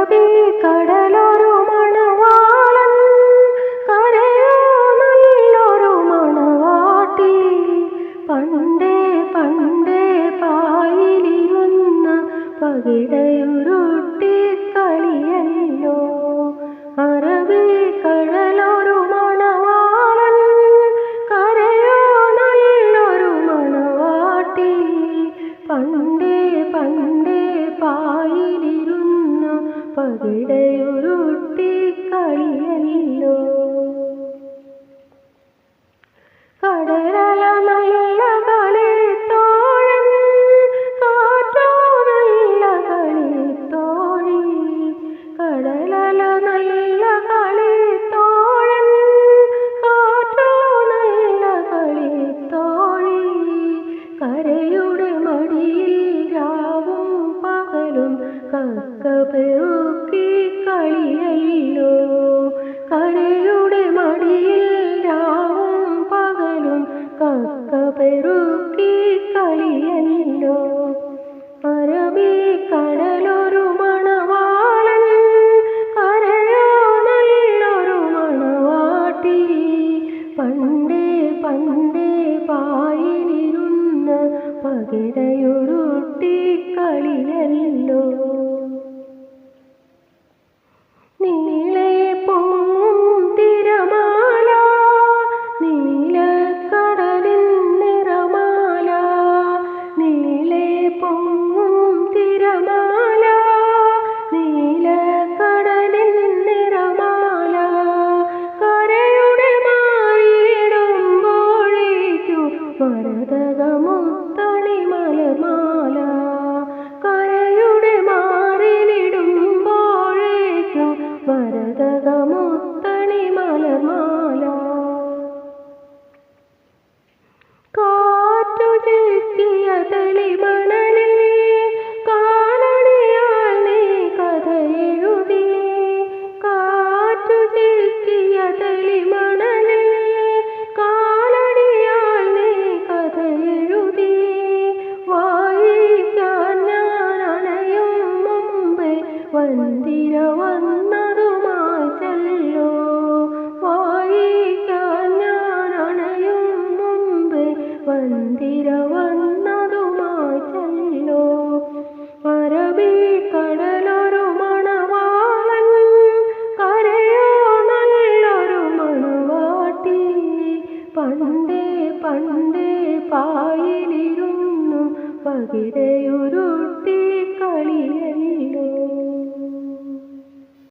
അറബി കടലൊരു മണവാളൻ. കരയോ നല്ലൊരു മണവാട്ടി. പണ്ടേ പണ്ടേ പായിലിരുന്ന പകിടയുരുട്ടി പകിടയുരുട്ടി കളിയല്ലോ കടലല നല്ല കളിത്തോഴൻ കാറ്റോ നല്ല തോഴി കടലല നല്ല കളിത്തോഴൻ കാറ്റോ നല്ല തോഴി കരയുടെ മടിയിൽ രാവും പകലും കക്ക കക്ക പെറുക്കി കളിയല്ലോ. അറബി കടലൊരു മണവാളൻ കരയോനല്ലൊരു മണവാട്ടി. പണ്ടേ പണ്ടേ പായിരുന്ന പകിടയുരുട്ടി കളിയല്ലോ. മരതകമുത്തണി മലമാല മന്ദിര വന്നതുമായി ചെല്ലോ മരവി കടലൊരു മണവാളൻ കരയോ നല്ലൊരു മണവാട്ടി. പണ്ടേ പണ്ടേ പായിലിരുന്നു പകിരയുരുട്ടി കളിയല്ലോ.